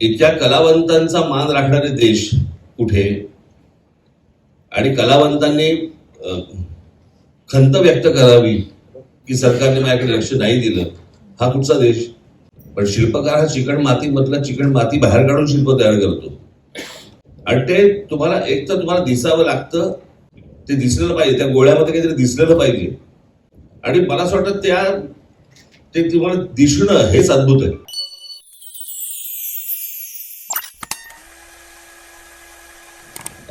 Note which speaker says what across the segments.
Speaker 1: इतक्या कलावंतांचा मान राखणारे देश कुठे? आणि कलावंतांनी खंत व्यक्त करावी की सरकारने माझ्याकडे लक्ष नाही दिलं हा कुठचा देश? पण शिल्पकार हा चिकण मातीमधला चिकण माती बाहेर काढून शिल्प तयार करतो. आणि ते तुम्हाला एक तर तुम्हाला दिसावं लागतं ते दिसलेलं पाहिजे त्या गोळ्यामध्ये काहीतरी दिसलेलं पाहिजे. आणि मला असं वाटतं त्या ते तुम्हाला दिसणं हेच अद्भुत आहे.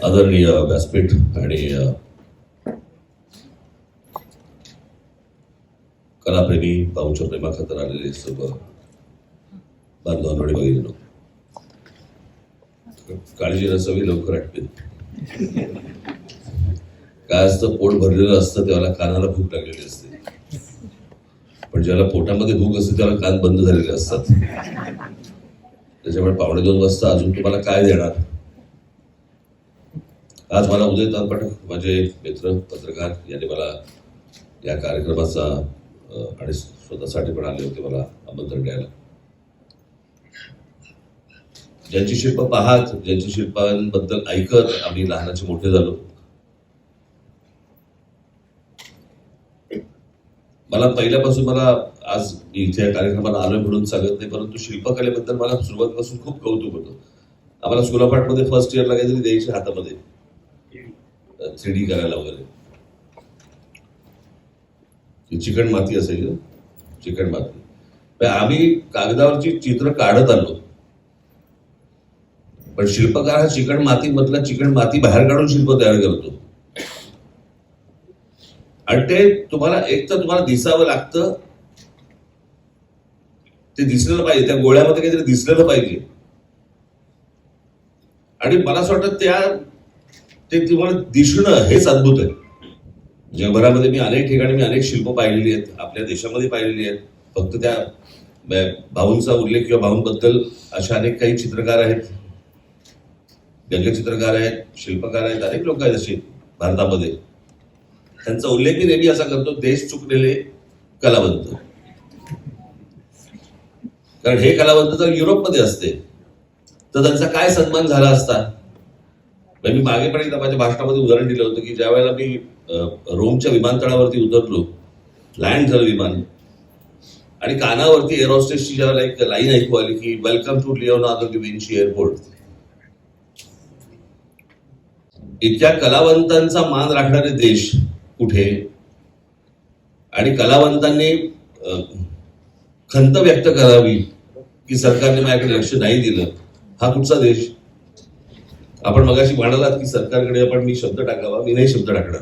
Speaker 1: आदरणीय व्यासपीठ आणि कलाप्रेमी भाऊच्या प्रेमाखातर आलेले सर्व बांधवांकडे बघितलं काळजी नसावी लवकर आटते काय असतं पोट भरलेलं असतं तेव्हा कानाला भूक लागलेली असते. पण ज्याला पोटामध्ये भूक असते त्याला कान बंद झालेले असतात. त्याच्यामुळे पावणे दोन वाजता अजून तुम्हाला काय देणार? आज मला उदय तानपाठक माझे मित्र पत्रकार यांनी मला या कार्यक्रमाचा आणि स्वतःसाठी पण आले होते मला आमंत्रण द्यायला. ज्यांची शिल्प पाहत ज्यांची शिल्पांबद्दल ऐकत आम्ही लहानाचे मोठे झालो. मला पहिल्यापासून मला आज मी इथे या कार्यक्रमाला आलोय म्हणून सांगत नाही परंतु शिल्पकलेबद्दल मला सुरुवातीपासून खूप कौतुक होतं. आम्हाला स्कुलापाटमध्ये फर्स्ट इयरला काहीतरी द्यायचे हातामध्ये. थ्री डी करायला वगैरे. चिकण माती असेल चिकण माती. आम्ही कागदावरची चित्र काढत आलो. पण शिल्पकार हा चिकण माती मधला चिकण माती बाहेर काढून शिल्प तयार करतो. आणि ते तुम्हाला एक तर तुम्हाला दिसावं लागतं. ते दिसलेलं पाहिजे. त्या गोळ्यामध्ये काहीतरी दिसलेलं पाहिजे. आणि मला असं वाटतं त्या ते तुम्हाला दिसणं हेच अद्भुत आहे. जगभरामध्ये मी अनेक ठिकाणी मी अनेक शिल्प पाहिलेली आहेत आपल्या देशामध्ये पाहिलेली आहेत. फक्त त्या भाऊंचा उल्लेख किंवा भाऊंबद्दल अशा अनेक काही चित्रकार आहेत. व्यंगचित्रकार आहेत शिल्पकार आहेत अनेक लोक आहेत असे भारतामध्ये. त्यांचा उल्लेख मी नेहमी असा करतो देश चुकलेले कलावंत. कारण हे कलावंत जर युरोपमध्ये असते तर त्यांचा काय सन्मान झाला असता? मी मागे पण एकदा माझ्या भाषणामध्ये उदाहरण दिलं होतं की ज्या वेळेला मी रोमच्या विमानतळावरती उतरलो लँड झालं विमान. आणि कानावरती एरोस्टेसची ज्यावेळेला एक लाईन ऐकू आली की welcome to Leonardo Vinci airport इतक्या कलावंतांचा मान राखणारे देश कुठे? आणि कलावंतांनी खंत व्यक्त करावी की सरकारने माझ्याकडे लक्ष नाही दिलं हा कुठचा देश? आपण मगाशी म्हणालात की सरकारकडे आपण मी शब्द टाकावा मी नाही शब्द टाकणार.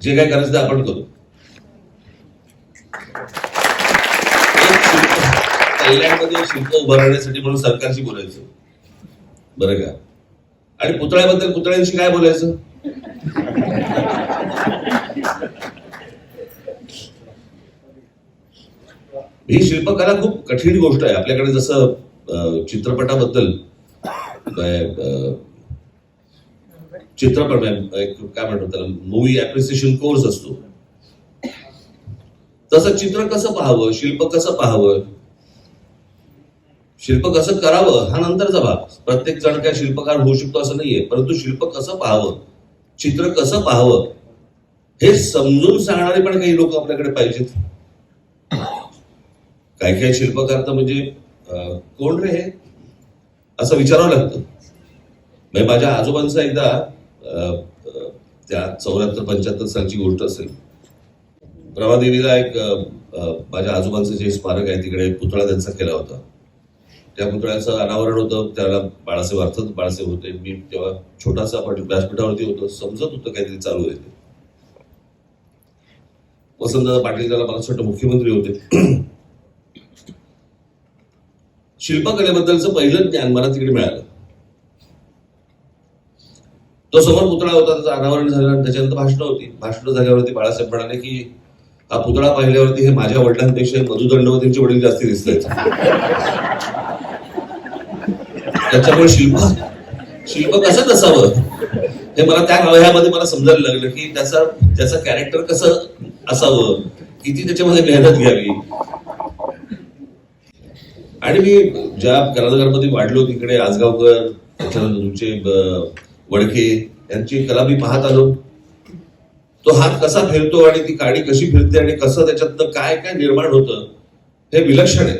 Speaker 1: जे काय करायचं ते आपण करू. कल्याणमध्ये शिल्प उभारण्यासाठी म्हणून सरकारशी बोलायचं. बरं का? आणि पुतळ्याबद्दल पुतळ्यांशी काय बोलायचं? ही शिल्पकला खूप कठीण गोष्ट आहे. आपल्याकडे जसं चित्रपटाबद्दल चित्रपट एक काय म्हणतो त्याला मूवी ऍप्रिसिएशन कोर्स असतो. तसं चित्र कसं पाहावं शिल्प कसं पाहावं? शिल्प कसं करावं हा नंतरचा भाग. प्रत्येक जण काय शिल्पकार होऊ शकतो असं नाहीये परंतु शिल्प कसं पाहावं चित्र कसं पाहावं हे समजून सांगणारे पण काही लोक आपल्याकडे पाहिजेत. काही काही शिल्पकार तर म्हणजे कोण रे हे? असं विचारावं लागतं. म्हणजे माझ्या आजोबांचा एकदा त्या चौऱ्याहत्तर पंच्याहत्तर सालची गोष्ट असेल. प्रभादेवीला एक माझ्या आजोबांचं जे स्मारक आहे तिकडे पुतळा त्यांचा केला होता. त्या पुतळ्याचं अनावरण होतं त्याला बाळासाहेब अर्थात बाळासाहेब होते. मी तेव्हा छोटासा आपण व्यासपीठावरती होतो समजत होतं काहीतरी चालू आहे ते. वसंतदादा पाटील त्याला मला वाटतं मुख्यमंत्री होते. शिल्पकलेबद्दलचं पहिलं ज्ञान मला तिकडे मिळालं. तो समोर पुतळा होता त्याचं अनावरण झालं त्याच्यानंतर भाषणं होती. भाषणं झाल्यावरती बाळासाहेब म्हणाले की हा पुतळा पाहिल्यावरती हे माझ्या वडिलांपेक्षा मधु दंडवतींचे वडील जास्ती दिसत त्याच्यामुळे शिल्प शिल्प कसं नसावं? हे मला त्या वयामध्ये मला समजायला लागलं की त्याचा त्याचं कॅरेक्टर कसं असावं? किती त्याच्यामध्ये मेहनत घ्यावी? आणि मी ज्या कलानगरमध्ये वाढलो तिकडे आजगावकर त्याच्यानंतर तुमचे वडके यांची कला मी पाहत आलो. तो हात कसा फिरतो आणि ती काडी कशी फिरते आणि कसं त्याच्यातनं काय काय निर्माण होतं हे विलक्षण आहे.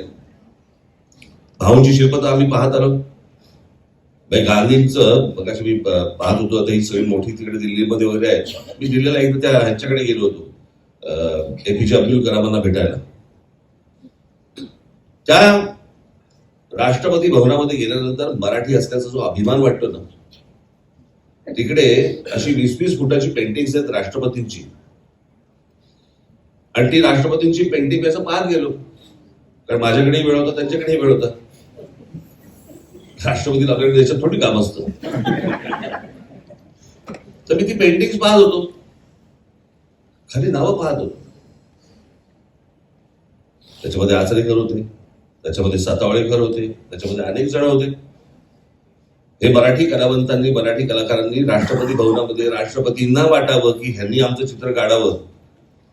Speaker 1: भाऊंची शिल्प तर आम्ही पाहत आलो. म्हणजे गांधींचं मगाशी मी पाहत होतो आता ही सगळी मोठी तिकडे दिल्लीमध्ये वगैरे आहे. मी दिल्लीला एकदा त्या ह्यांच्याकडे गेलो होतो एपीजे अब्दुल कलामांना भेटायला. त्या राष्ट्रपती भवनामध्ये गेल्यानंतर मराठी असल्याचा जो अभिमान वाटतो ना तिकडे अशी वीस वीस फुटाची पेंटिंग्स आहेत राष्ट्रपतींची. आणि ती राष्ट्रपतींची पेंटिंग मी असं गेलो. कारण माझ्याकडेही वेळ होता त्यांच्याकडेही वेळ होता. राष्ट्रपतीला आपल्याकडे देशात थोडी काम असतं. तर मी ती पेंटिंग पाहत होतो. खाली नावं पाहत होतो. त्याच्यामध्ये आचरेकर होते. त्याच्यामध्ये सातावळेकर होते त्याच्यामध्ये अनेक जण होते. हे मराठी कलावंतांनी मराठी कलाकारांनी राष्ट्रपती भवनामध्ये राष्ट्रपतींना वाटावं की ह्यांनी आमचं चित्र काढावं.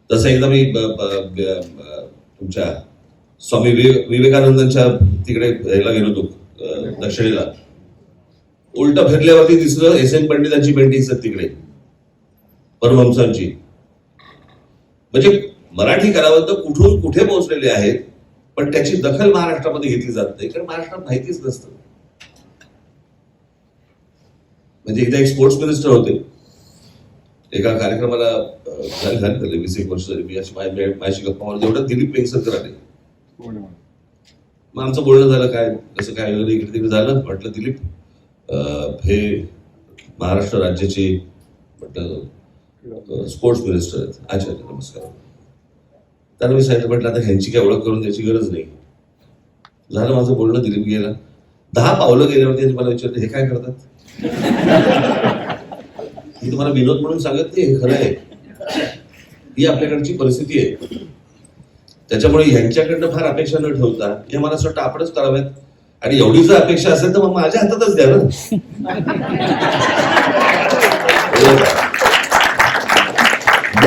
Speaker 1: तसं एकदा मी तुमच्या स्वामी विवेकानंदांच्या तिकडे ह्याला गेलो होतो दक्षिणेला. उलट फिरल्यावरती दिसलं एस एन पंडितांची पेंटिंग आहेत तिकडे परमहंसांची. म्हणजे मराठी कलावंत कुठून कुठे पोहोचलेले आहेत? पण त्याची दखल महाराष्ट्रामध्ये घेतली जात नाही कारण महाराष्ट्रात माहितीच नसतं. म्हणजे एकदा एक स्पोर्ट्स मिनिस्टर होते. एका कार्यक्रमाला झाली झाली वीस एक वर्ष झाली. मी अशी माझ्या माझ्या- माझ्याशी गप्पा मारत एवढं दिलीप वेंगसरकर आले. मग आमचं बोलणं झालं काय कसं काय वगैरे इकडे तिकडे झालं. म्हटलं दिलीप हे महाराष्ट्र राज्याचे म्हटलं स्पोर्ट्स मिनिस्टर आहेत. अच्छा, नमस्कार. त्यांना मी सांगितलं म्हटलं आता ह्यांची काय ओळख करून द्यायची गरज नाही. झालं माझं बोलणं दिलीप गेला. दहा पावलं गेल्यावरती त्यांनी मला विचारलं हे काय करतात? मी तुम्हाला विनोद म्हणून सांगत नाही हे खरं आहे. ही आपल्याकडची परिस्थिती आहे. त्याच्यामुळे ह्यांच्याकडनं फार अपेक्षा न ठेवता हे मला असं वाटतं आपणच कराव्यात आणि एवढी जर अपेक्षा असेल तर मग माझ्या हातातच द्या ना.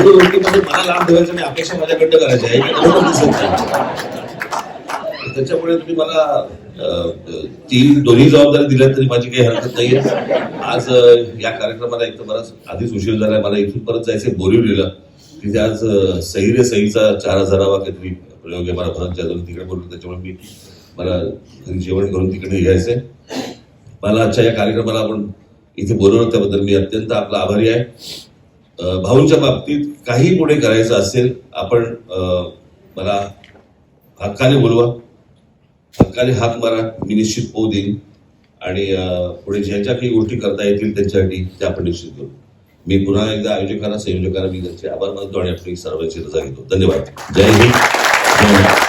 Speaker 1: मूळ गोष्टीमध्ये मला लाभ ठेवायचा आणि अपेक्षा माझ्याकडनं करायची आहे. त्याच्यामुळे तुम्ही मला तीन ती दोन्ही जबाबदारी दिल्या तरी माझी काही हरकत नाही आज या कार्यक्रमाला एक तर बराच आधीच उशीर झालाय मला इथून परत जायचं बोरिवलीला. तिथे आज सही रे सहीचा चार हजारावा काहीतरी प्रयोग आहे मला भरत जाधव तिकडे बोलतो त्याच्यामुळे मी मला घरी जेवण करून तिकडे यायचंय. मला आजच्या या कार्यक्रमाला आपण इथे बोलवलं त्याबद्दल मी अत्यंत आपला आभारी आहे. भाऊंच्या बाबतीत काही पुढे करायचं असेल आपण मला हक्काने बोलवा. हक्काने हाक मारा मी निश्चित होऊ देईन. आणि पुढे ज्या ज्या काही गोष्टी करता येतील त्यांच्यासाठी त्या आपण निश्चित करू. मी पुन्हा एकदा आयोजकांना संयोजकांना मी त्यांचे आभार मानतो आणि आपली सर्वांची रजा घेतो. धन्यवाद. जय हिंद.